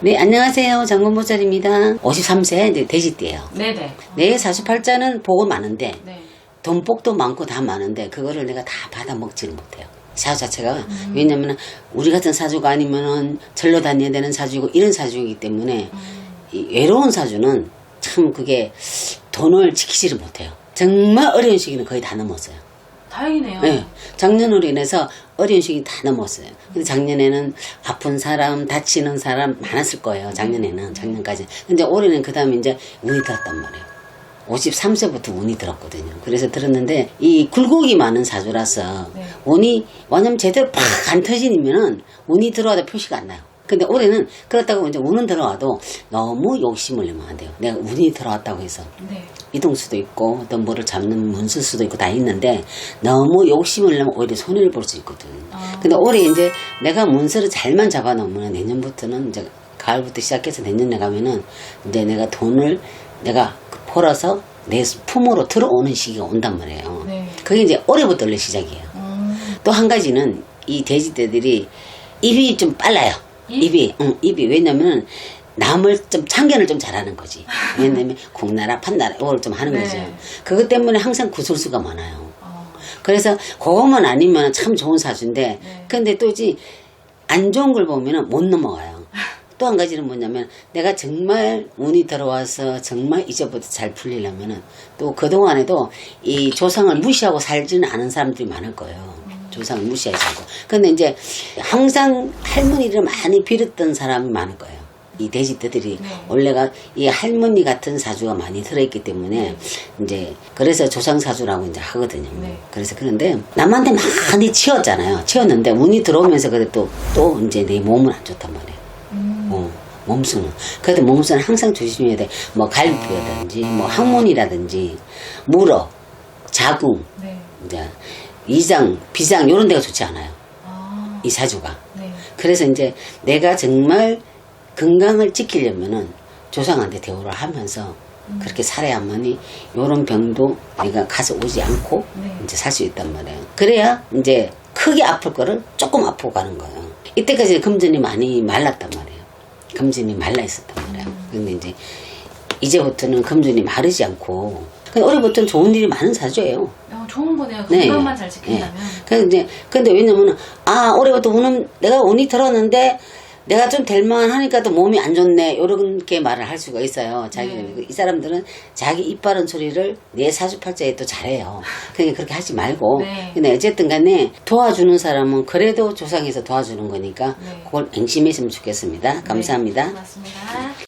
네, 안녕하세요. 장군보살입니다. 53세 이제 돼지띠예요. 네네. 내 사주팔자는 복은 많은데 네. 돈복도 많고 다 많은데 그거를 내가 다 받아 먹지를 못해요. 사주 자체가 왜냐면 우리 같은 사주가 아니면은 절로 다녀야 되는 사주고 이런 사주이기 때문에 이 외로운 사주는 참 그게 돈을 지키지를 못해요. 정말 어려운 시기는 거의 다 넘었어요. 다행이네요. 네. 작년으로 인해서 어려운 시기 다 넘었어요. 근데 작년에는 아픈 사람, 다치는 사람 많았을 거예요. 작년에는, 작년까지. 근데 올해는 그 다음에 이제 운이 들었단 말이에요. 53세부터 운이 들었거든요. 그래서 들었는데, 이 굴곡이 많은 사주라서, 네. 운이, 왜냐면 제대로 팍 안 터지면 운이 들어와도 표시가 안 나요. 근데 올해는 그렇다고 이제 운은 들어와도 너무 욕심을 내면 안 돼요. 내가 운이 들어왔다고 해서. 네. 이동 수도 있고 어떤 뭐를 잡는 문쓸 수도 있고 다 있는데 너무 욕심을 내면 오히려 손해를 볼 수 있거든. 아. 근데 올해 이제 내가 문서를 잘만 잡아놓으면 내년부터는 이제 가을부터 시작해서 내년에 가면은 이제 내가 돈을 내가 벌어서 내 품으로 들어오는 시기가 온단 말이에요. 네. 그게 이제 올해부터 원래 시작이에요. 음. 또한 가지는 이 돼지떼들이 입이 좀 빨라요. 입? 입이, 응, 입이 왜냐면은 남을 좀 참견을 좀 잘하는 거지. 왜냐면 국나라 판나라 이걸 좀 하는 네. 거죠. 그것 때문에 항상 구설수가 많아요. 어. 그래서 그것만 아니면 참 좋은 사주인데, 네. 근데 또 이제 안 좋은 걸 보면은 못 넘어가요. 또 한 가지는 뭐냐면 내가 정말 운이 들어와서 정말 이제부터 잘 풀리려면은 또 그동안에도 이 조상을 무시하고 살지는 않은 사람들이 많을 거예요. 조상을 무시하지 않고. 근데 이제 항상 할머니를 많이 빌었던 사람이 많을 거예요. 이 돼지떼들이 네. 원래가 이 할머니 같은 사주가 많이 들어있기 때문에 이제 그래서 조상 사주라고 이제 하거든요. 네. 그래서 그런데 남한테 많이 치웠잖아요. 치웠는데 운이 들어오면서 그래도 또 이제 내 몸은 안 좋단 말이에요. 음. 어, 몸수는. 그래도 몸수는 항상 조심해야 돼. 뭐 갈비뼈라든지, 뭐 항문이라든지, 물어, 자궁, 네. 이제 이장, 비장 이런 데가 좋지 않아요. 아. 이 사주가. 네. 그래서 이제 내가 정말 건강을 지키려면은 조상한테 대우를 하면서 그렇게 살아야만이 요런 병도 내가 가서 오지 않고 네. 이제 살 수 있단 말이에요. 그래야 이제 크게 아플 거를 조금 아프고 가는 거예요. 이때까지 금전이 많이 말랐단 말이에요. 금전이 말라 있었단 말이에요. 근데 이제 이제부터는 금전이 마르지 않고 근데 올해부터는 좋은 일이 많은 사주예요. 어, 좋은 거네요. 네. 건강만 잘 지킨다면. 그래서 이제 근데 왜냐면은 아 올해부터 운은 내가 운이 들었는데 내가 좀 될만 하니까 또 몸이 안 좋네 이렇게 말을 할 수가 있어요. 자기 네. 이 사람들은 자기 입 바른 소리를 내 사주팔자에 또 잘해요. 그러니까 그렇게 하지 말고 네. 근데 어쨌든간에 도와주는 사람은 그래도 조상에서 도와주는 거니까 네. 그걸 맹심했으면 좋겠습니다. 감사합니다. 네, 고맙습니다.